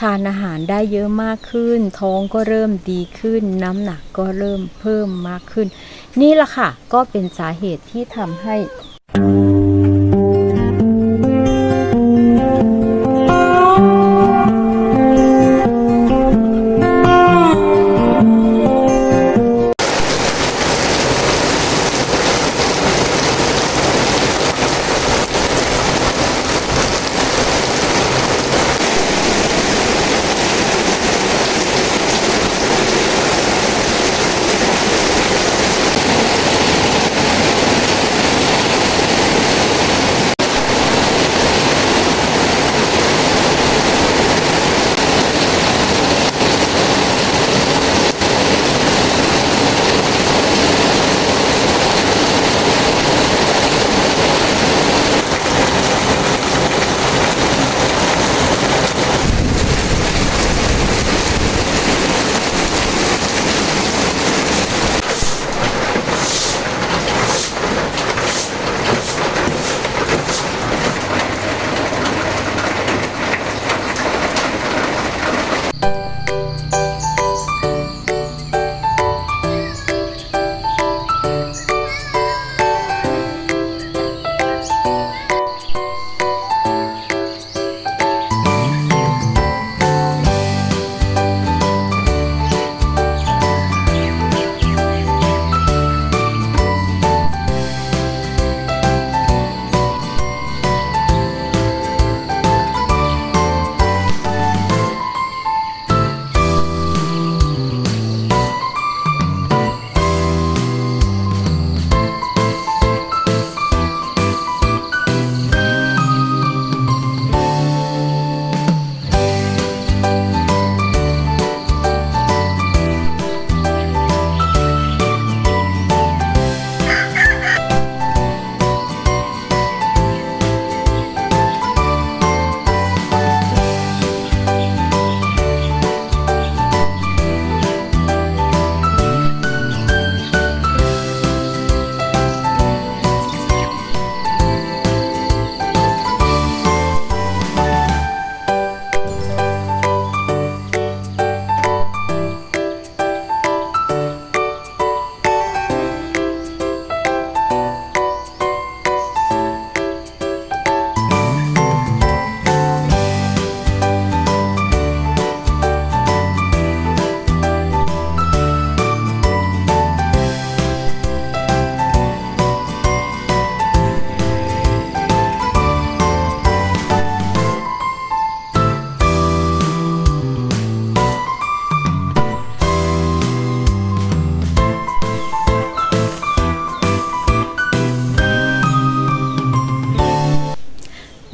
ทานอาหารได้เยอะมากขึ้น ท้องก็เริ่มดีขึ้น น้ำหนักก็เริ่มเพิ่มมากขึ้น นี่แหละค่ะ ก็เป็นสาเหตุที่ทำให้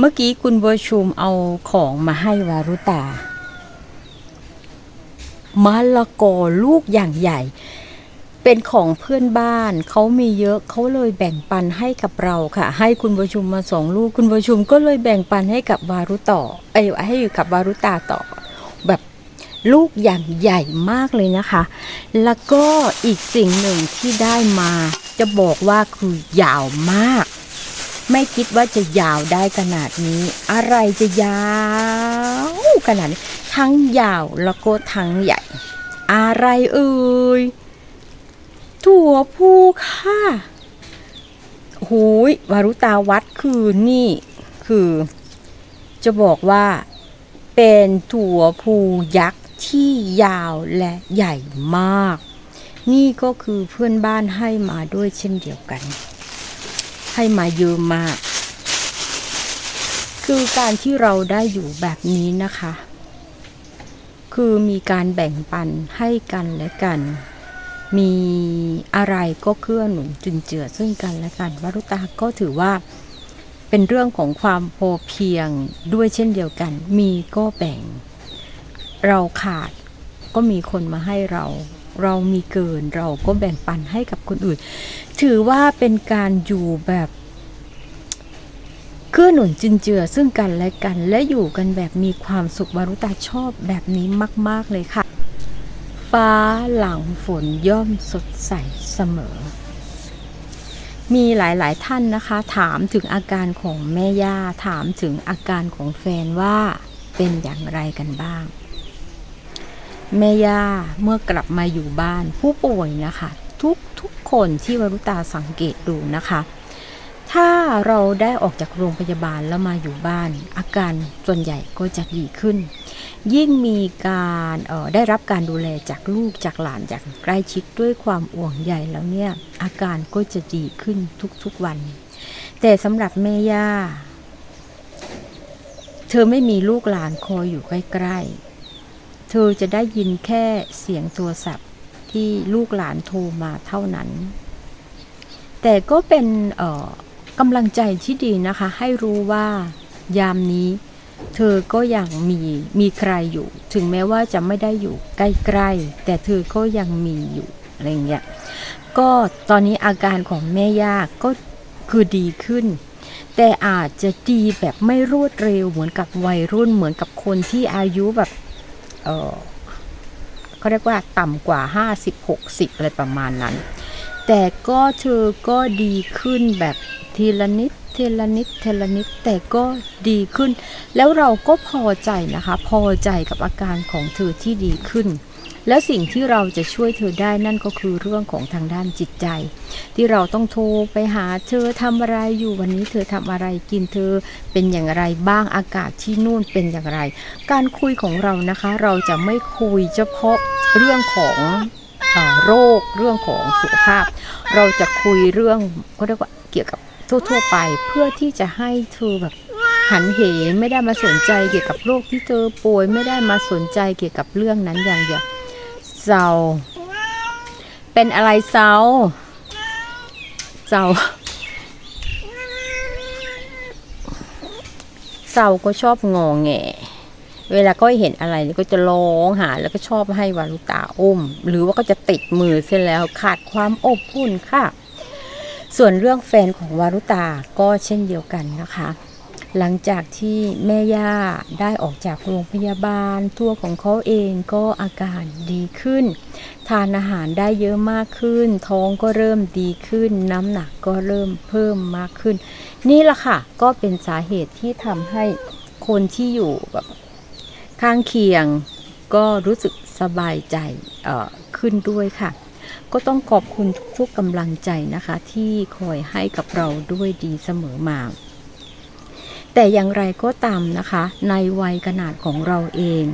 มื่อกี้คุณบัวชุมเอาของมาให้วารุตามะละกอลูกอย่างใหญ่ เป็นของเพื่อนบ้าน เขามีเยอะเขาเลยแบ่งปันให้กับเราค่ะ ให้คุณบัวชุมมาสองลูก คุณบัวชุมก็เลยแบ่งปันให้กับวารุต่อ เอ้ยให้กับวารุตาต่อ แบบลูกอย่างใหญ่มากเลยนะคะ แล้วก็อีกสิ่งหนึ่งที่ได้มาจะบอกว่าคือยาวมาก ไม่คิดว่าจะยาวได้ขนาดนี้ อะไรจะยาวขนาดนี้ ทั้งยาวแล้วก็ทั้งใหญ่ อะไรเอ่ยถั่วพูค่ะหูยวารุตาวัดคือนี่คือ จะบอกว่า เป็นถั่วพูยักษ์ที่ยาวและใหญ่มาก นี่ก็คือเพื่อนบ้านให้มาด้วยเช่นเดียวกัน ให้มาเยอะมาก คือการที่เราได้อยู่แบบนี้นะคะ คือมีการแบ่งปันให้กันและกัน มีอะไรก็เกื้อหนุนจุนเจือซึ่งกันและกันวรุตาก็ถือว่าเป็นเรื่องของความพอเพียงด้วยเช่นเดียวกัน มีก็แบ่ง เราขาดก็มีคนมาให้เรา เรามีเกินเราก็แบ่งปันให้กับคนอื่น ถือว่าเป็นการอยู่แบบเกื้อหนุนจุนเจือซึ่งกันและกันและอยู่กันแบบมีความสุขวารุตาชอบแบบนี้มาก ๆ เลยค่ะ ฟ้าหลังฝนย่อมสดใสเสมอ มีหลายๆท่านนะคะ ถามถึงอาการของแม่ย่าถามถึงอาการของแฟนว่าเป็นอย่างไรกันบ้าง แม่ย่าเมื่อกลับมาอยู่บ้านผู้ป่วยนะคะ ทุกทุกคนที่วรุตาสังเกตดูนะคะ ถ้าเราได้ออกจากโรงพยาบาลแล้วมาอยู่บ้าน อาการส่วนใหญ่ก็จะดีขึ้น ยิ่งมีการออได้รับการดูแลจากลูกจากหลานจากใกล้ชิดด้วยความอ่วงใยแล้วเนี่ยอาการก็จะดีขึ้นทุกๆวัน แต่สำหรับแม่ย่าเธอไม่มีลูกหลานคอยอยู่ใกล้ๆ เธอจะได้ยินแค่เสียงโทรศัพท์ ที่ลูกหลานโทรมาเท่านั้น แต่ก็เป็นกำลังใจที่ดีนะคะ ให้รู้ว่ายามนี้ เธอก็ยังมีมีใครอยู่ ถึงแม้ว่าจะไม่ได้อยู่ใกล้ๆ แต่เธอก็ยังมีอยู่อะไรอย่างเงี้ยก็ตอนนี้อาการของแม่ย่าก็คือดีขึ้น แต่อาจจะดีแบบไม่รวดเร็วเหมือนกับวัยรุ่นเหมือนกับคนที่อายุแบบเออ เขาเรียกว่าต่ำกว่า 50-60 อะไรประมาณนั้น แต่ก็เธอก็ดีขึ้นแบบทีละนิดทีละนิดทีละนิดแต่ก็ดีขึ้น แล้วเราก็พอใจนะคะ พอใจกับอาการของเธอที่ดีขึ้น แล้วสิ่งที่เราจะช่วยเธอได้นั่นก็คือเรื่องของทางด้านจิตใจ ที่เราต้องโทรไปหาเธอทำอะไรอยู่วันนี้เธอทำอะไรกินเธอเป็นอย่างไรบ้างอากาศที่นู่นเป็นอย่างไร การคุยของเรานะคะเราจะไม่คุยเฉพาะเรื่องของอโรคเรื่องของสุขภาพ เราจะคุยเรื่องก็เรียกว่าเกี่ยวกับทั่วๆไปเพื่อที่จะให้เธอแบบหันเหไม่ได้มาสนใจเกี่ยวกับโรคที่เธอป่วยไม่ได้มาสนใจเกี่ยวกับเรื่องนั้นอย่างเดียว เศร้า เป็นอะไรเศร้าเศร้าเศร้าก็ชอบงองแงเวลาก็เห็นอะไรก็จะร้องหา แล้วก็ชอบให้วารุตาอุ้ม หรือว่าก็จะติดมือเสียแล้วขาดความอบอุ่นค่ะ ส่วนเรื่องแฟนของวารุตาก็เช่นเดียวกันนะคะ หลังจากที่แม่ย่าได้ออกจากโรงพยาบาล ตัวของเขาเองก็อาการดีขึ้น ทานอาหารได้เยอะมากขึ้น ท้องก็เริ่มดีขึ้น น้ำหนักก็เริ่มเพิ่มมากขึ้น นี่แหละค่ะ ก็เป็นสาเหตุที่ทำให้คนที่อยู่แบบข้างเคียงก็รู้สึกสบายใจขึ้นด้วยค่ะ ก็ต้องขอบคุณทุกๆกำลังใจนะคะ ที่คอยให้กับเราด้วยดีเสมอมา แต่อย่างไรก็ตามนะคะ ในวัยขนาดของเราเอง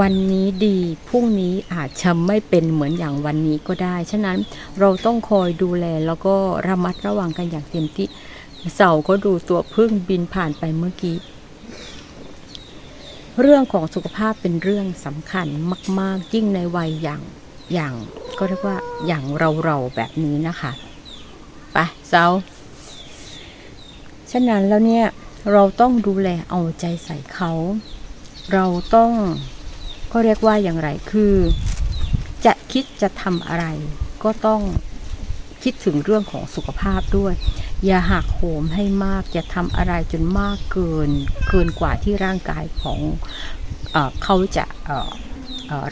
วันนี้ดีพรุ่งนี้อาจจะไม่เป็นเหมือนอย่างวันนี้ก็ได้ ฉะนั้นเราต้องคอยดูแลแล้วก็ระมัดระวังกันอย่างเต็มที่เสาก็ดูตัวพึ่งบินผ่านไปเมื่อกี้เรื่องของสุขภาพเป็นเรื่องสำคัญมาก ๆ ยิ่งในวัยอย่างอย่างก็เรียกว่าอย่างเราเราๆแบบนี้นะคะ ไปเสาฉะนั้นแล้วเนี่ย เราต้องดูแลเอาใจใส่เขา เราต้องก็เรียกว่าอย่างไรคือ จะคิดจะทำอะไร ก็ต้องคิดถึงเรื่องของสุขภาพด้วย อย่าหักโหมให้มาก อย่าทำอะไรจนมากเกิน เกินกว่าที่ร่างกายของเอเขาจะ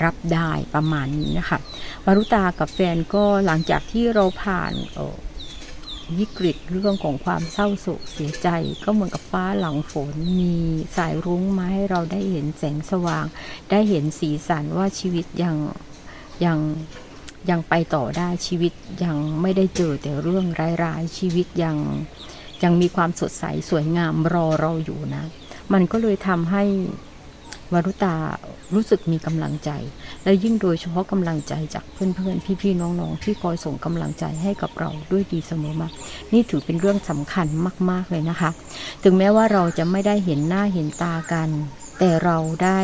รับได้ประมาณนี้นะคะวารุตากับแฟนก็หลังจากที่เราผ่าน วิกฤตเรื่องของความเศร้าโศกเสียใจ ก็เหมือนกับฟ้าหลังฝนมีสายรุ้งมาให้เราได้เห็นแสงสว่าง ได้เห็นสีสันว่าชีวิตยังยังยังไปต่อได้ชีวิตยังไม่ได้เจอแต่เรื่องร้ายๆชีวิตยังยังมีความสดใสสวยงามรอเราอยู่นะ มันก็เลยทำให้วรุตา รู้สึกมีกำลังใจ และยิ่งโดยเฉพาะกำลังใจจากเพื่อนๆ พี่ๆ น้องๆ ที่คอยส่งกำลังใจให้กับเราด้วยดีเสมอมานี่ถือเป็นเรื่องสำคัญมากๆเลยนะคะ ถึงแม้ว่าเราจะไม่ได้เห็นหน้าเห็นตากัน แต่เราได้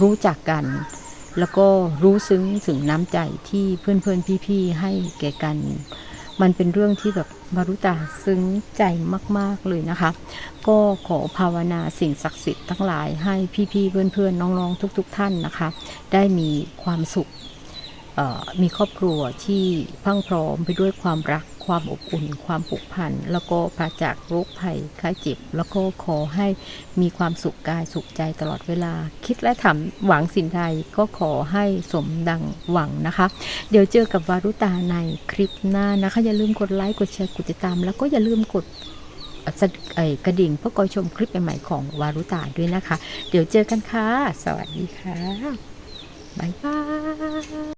รู้จักกัน แล้วก็รู้ซึ้งถึงน้ำใจที่เพื่อนๆ พี่ๆ ให้แก่กัน มันเป็นเรื่องที่แบบมารุตาซึ้งใจมาก ๆเลยนะคะ ก็ขอภาวนาสิ่งศักดิ์สิทธิ์ทั้งหลายให้พี่ๆเพื่อนๆน้องๆ ทุกๆท่านนะคะ ได้มีความสุขมีครอบครัวที่พรังพร้อมไปด้วยความรัก ความอบอุ่น ความผูกพัน แล้วก็ปราจากโรคภัยไข้เจ็บ แล้วก็ขอให้มีความสุขกายสุขใจตลอดเวลา คิดและทำหวังสิ่งใดก็ขอให้สมดังหวังนะคะ เดี๋ยวเจอกับวารุตาในคลิปหน้านะคะ อย่าลืมกดไลค์กดแชร์กดติดตาม แล้วก็อย่าลืมกดกระดิ่งเพื่อคอยชมคลิปใหม่ๆของวารุตาด้วยนะคะ เดี๋ยวเจอกันค่ะ สวัสดีค่ะ บ๊ายบาย